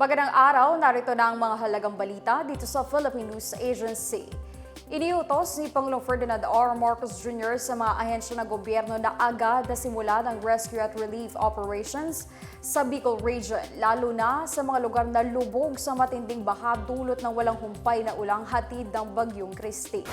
Magandang araw, narito na ang mga halagang balita dito sa Philippine News Agency. Iniutos ni Pangulong Ferdinand R. Marcos Jr. sa mga ahensya ng gobyerno na agad na simula ng rescue at relief operations sa Bicol Region, lalo na sa mga lugar na lubog sa matinding baha dulot ng walang humpay na ulang hatid ng Bagyong Christine.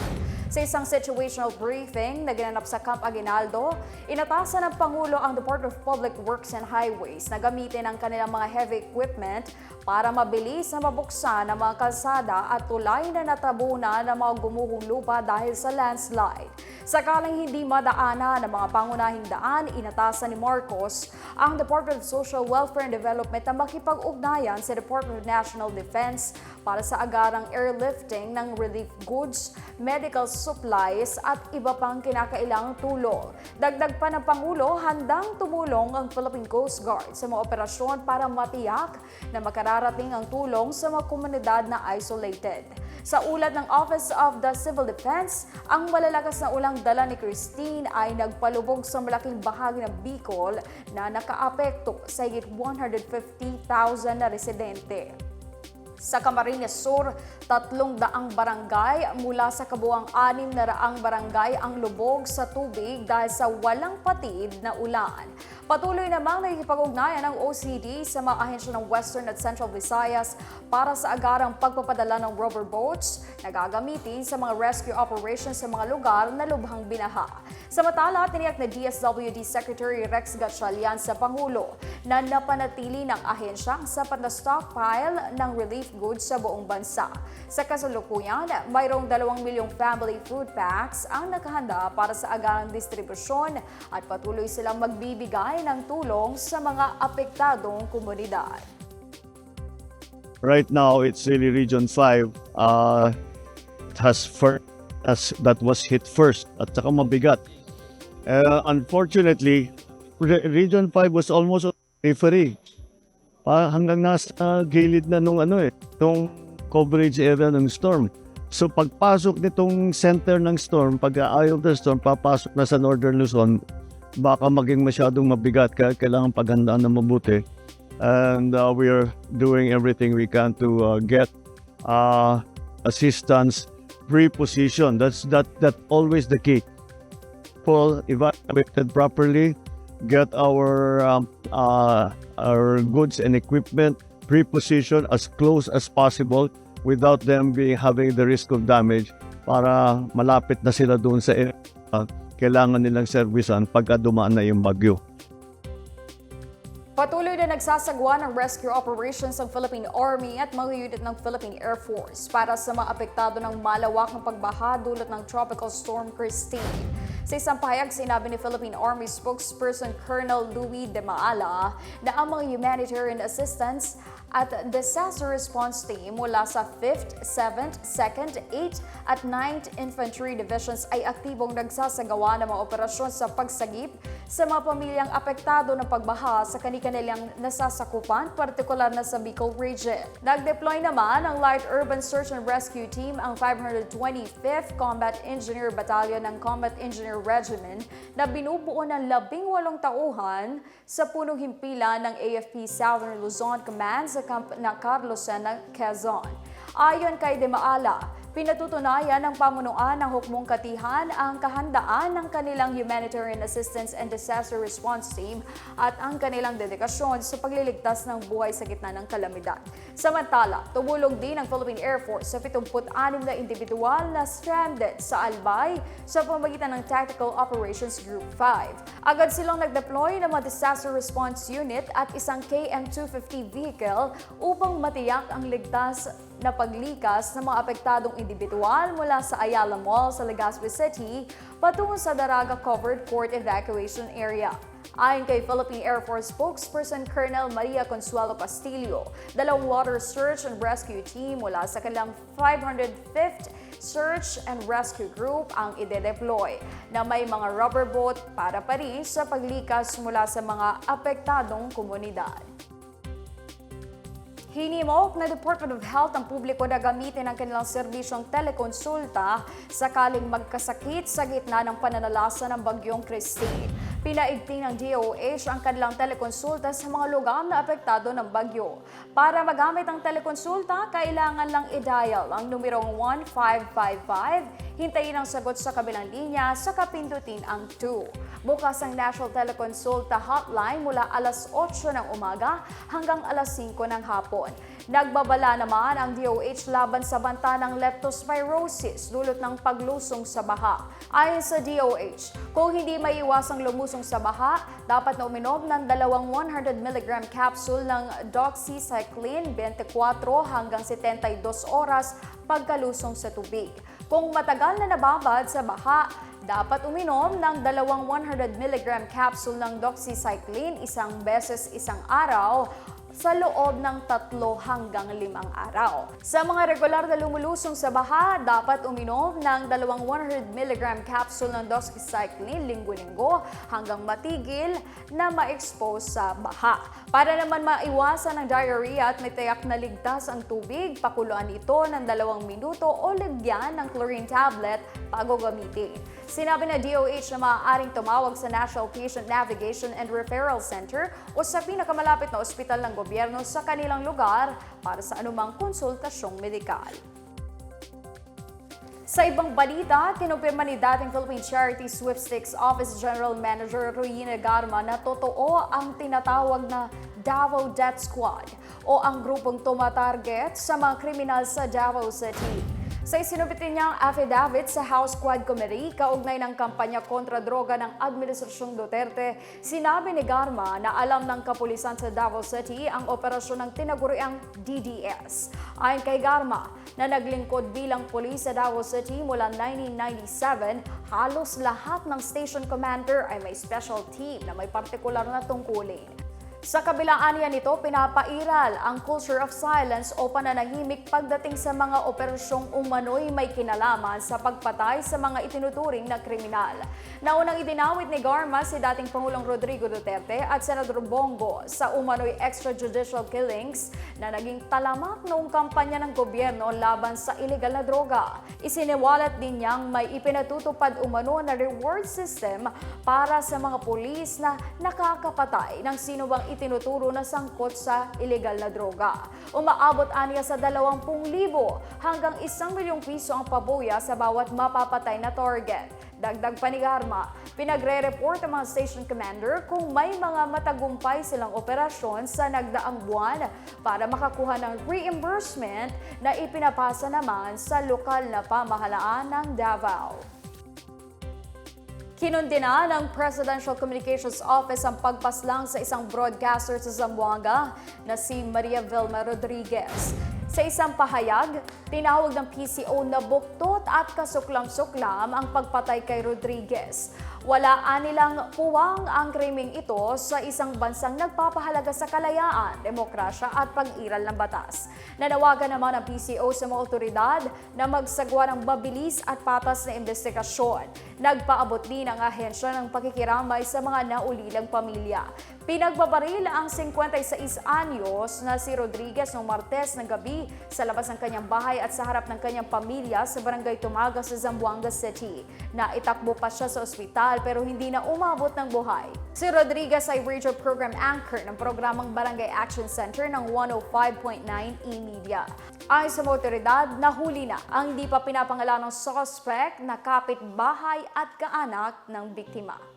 Sa isang situational briefing na ginanap sa Camp Aguinaldo, inatasan ng Pangulo ang Department of Public Works and Highways na gamitin ang kanilang mga heavy equipment para mabilis na mabuksan ang mga kalsada at tulay na natabunan ng mga gumuhong lupa dahil sa landslide. Sakaling hindi madaanan ng mga pangunahing daan, inatasan ni Marcos ang Department of Social Welfare and Development na makipag-ugnayan sa Department of National Defense para sa agarang airlifting ng relief goods, medical supplies at iba pang kinakailangang tulong. Dagdag pa ng Pangulo, handang tumulong ang Philippine Coast Guard sa mga operasyon para matiyak na makararating ang tulong sa mga komunidad na isolated. Sa ulat ng Office of the Civil Defense, ang malalakas na ulang dala ni Christine ay nagpalubog sa malaking bahagi ng Bicol na nakaapekto sa higit 150,000 na residente. Sa Camarines Sur, tatlong daang barangay mula sa kabuang anim na raang barangay ang lubog sa tubig dahil sa walang patid na ulan. Patuloy namang nakikipag-ugnayan ng OCD sa mga ahensya ng Western at Central Visayas para sa agarang pagpapadala ng rubber boats na gagamitin sa mga rescue operations sa mga lugar na lubhang binaha. Samantala, tiniyak na DSWD Secretary Rex Gatchalian sa Pangulo na napanatili ng ahensya ang sapat na ng relief goods sa buong bansa. Sa kasalukuyan, mayroong 2 milyong family food packs ang nakahanda para sa agarang distribusyon at patuloy silang magbibigay ng tulong sa mga apektadong komunidad. right now it's really region 5 uh has first as that was hit first at saka mabigat uh, unfortunately re- region 5 was almost on periphery pa hanggang nasa gilid na nung ano eh nung coverage area ng storm so pagpasok nitong center ng storm pag ayaw ng storm papasok na sa northern Luzon baka maging masyadong mabigat kaya kailangan paghandaan na mabuti and uh, we are doing everything we can to uh, get uh, assistance pre-position. That's that that always the key. People evacuated properly, get our um, uh, our goods and equipment pre-positioned as close as possible without them being having the risk of damage para malapit na sila doon sa uh, kailangan nilang servisan pagka dumaan na yung bagyo. Patuloy na nagsasagwa ng rescue operations ang Philippine Army at mga unit ng Philippine Air Force para sa mga apektado ng malawakang pagbaha dulot ng Tropical Storm Christine. Sa isang pahayag, sinabi ni Philippine Army spokesperson Colonel Louis De Maala na ang mga humanitarian assistance at disaster response team mula sa 5th, 7th, 2nd, 8th at 9th Infantry Divisions ay aktibong nagsasagawa ng mga operasyon sa pagsagip sa mga pamilyang apektado ng pagbaha sa kanilang nasasakupan, partikular na sa Bicol Region. Nag-deploy naman ang Light Urban Search and Rescue Team, ang 525th Combat Engineer Battalion ng Combat Engineer Regiment na binubuo ng labing walong tauhan sa punong himpilan ng AFP Southern Luzon Command sa Camp na Carlosena, Quezon. Ayon kay De Maala, pinatutunayan ng pamunuan ng Hukmong Katihan ang kahandaan ng kanilang Humanitarian Assistance and Disaster Response Team at ang kanilang dedikasyon sa pagliligtas ng buhay sa gitna ng kalamidad. Samantala, tumulong din ang Philippine Air Force sa 76 na individual na stranded sa Albay sa pamagitan ng Tactical Operations Group 5. Agad silang nag-deploy ng mga Disaster Response Unit at isang KM-250 vehicle upang matiyak ang ligtas na paglikas ng mga apektadong individual mula sa Ayala Mall sa Legazpi City patungo sa Daraga Covered Court Evacuation Area. Ayon kay Philippine Air Force spokesperson Colonel Maria Consuelo Castillo, dalawang water search and rescue team mula sa kanilang 505th Search and Rescue Group ang ide-deploy na may mga rubber boat para pa rin sa paglikas mula sa mga apektadong komunidad. Hinimok na Department of Health ang publiko na gamitin ang kanilang serbisyong telekonsulta sakaling magkasakit sa gitna ng pananalasa ng bagyong Christine. Pinaigting ng DOH ang kanilang telekonsulta sa mga lugar na apektado ng bagyo. Para magamit ang telekonsulta, kailangan lang i-dial ang numerong 1555, hintayin ang sagot sa kabilang linya, sa kapindutin ang 2. Bukas ang National Teleconsulta Hotline mula alas 8 ng umaga hanggang alas 5 ng hapon. Nagbabala naman ang DOH laban sa banta ng leptospirosis dulot ng paglusong sa baha. Ayon sa DOH, kung hindi maiwasang lumusong sa baha, dapat na uminom ng dalawang 100 mg capsule ng doxycycline 24 hanggang 72 oras pagkalusong sa tubig. Kung matagal na nababad sa baha, dapat uminom ng dalawang 100 mg capsule ng doxycycline isang beses isang araw sa loob ng tatlo hanggang limang araw. Sa mga regular na lumulusong sa baha, dapat uminom ng dalawang 100 mg capsule ng doxycycline linggo-linggo hanggang matigil na ma-expose sa baha. Para naman maiwasan ang diarrhea at may tiyak na ligtas ang tubig, pakuluan ito ng dalawang minuto o lagyan ng chlorine tablet bago gamitin. Sinabi na DOH na maaaring tumawag sa National Patient Navigation and Referral Center o sa pinakamalapit na ospital ng gobyerno sa kanilang lugar para sa anumang konsultasyong medikal. Sa ibang balita, kinumpirma ni dating Philippine Charity Sweepstakes Office General Manager Ruina Garma na totoo ang tinatawag na Davao Death Squad o ang grupong tumatarget sa mga kriminal sa Davao City. Sa isinubitin niyang affidavit sa House Quad Committee kaugnay ng kampanya kontra droga ng Administrasyong Duterte, sinabi ni Garma na alam ng kapulisan sa Davao City ang operasyon ng tinaguriang DDS. Ayon kay Garma, na naglingkod bilang pulis sa Davao City mula 1997, halos lahat ng station commander ay may special team na may partikular na tungkulin. Sa kabilaan niya nito, pinapairal ang culture of silence o pananahimik pagdating sa mga operasyong umano'y may kinalaman sa pagpatay sa mga itinuturing na kriminal. Naunang idinawit ni Garma si dating Pangulong Rodrigo Duterte at Senador Bongo sa umano'y extrajudicial killings na naging talamak noong kampanya ng gobyerno laban sa ilegal na droga. Isiniwalat din niyang may ipinatutupad umano na reward system para sa mga pulis na nakakapatay ng sino itinuturo na sangkot sa ilegal na droga. Umaabot aniya sa 20,000 hanggang 1 milyong piso ang pabuya sa bawat mapapatay na target. Dagdag pa ni Garma, pinagre-report ang mga station commander kung may mga matagumpay silang operasyon sa nagdaang buwan para makakuha ng reimbursement na ipinapasa naman sa lokal na pamahalaan ng Davao. Kinundina ng Presidential Communications Office ang pagpaslang sa isang broadcaster sa Zamboanga na si Maria Vilma Rodriguez. Sa isang pahayag, tinawag ng PCO na buktot at kasuklam-suklam ang pagpatay kay Rodriguez. Wala anilang puwang ang kriming ito sa isang bansang nagpapahalaga sa kalayaan, demokrasya at pag-iral ng batas. Nanawagan naman ang PCO sa mga otoridad na magsagwa ng mabilis at patas na investigasyon. Nagpaabot din ang ahensya ng pakikiramay sa mga naulilang pamilya. Pinagbabaril ang 56 anyos na si Rodriguez noong Martes ng gabi sa labas ng kanyang bahay at sa harap ng kanyang pamilya sa barangay Tumaga sa Zamboanga City. Naitakbo pa siya sa ospital pero hindi na umabot ng buhay. Si Rodriguez ay radio program anchor ng programang Barangay Action Center ng 105.9 E-Media. Ayon sa mga otoridad, nahuli na ang di pa pinapangalan ng suspect na kapitbahay at kaanak ng biktima.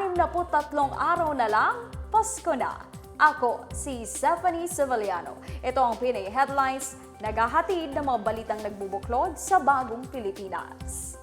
63 araw na lang, Pasko na. Ako si Stephanie Civiliano. Ito ang Pinay Headlines, naghahatid ng mga balitang nagbubuklod sa bagong Pilipinas.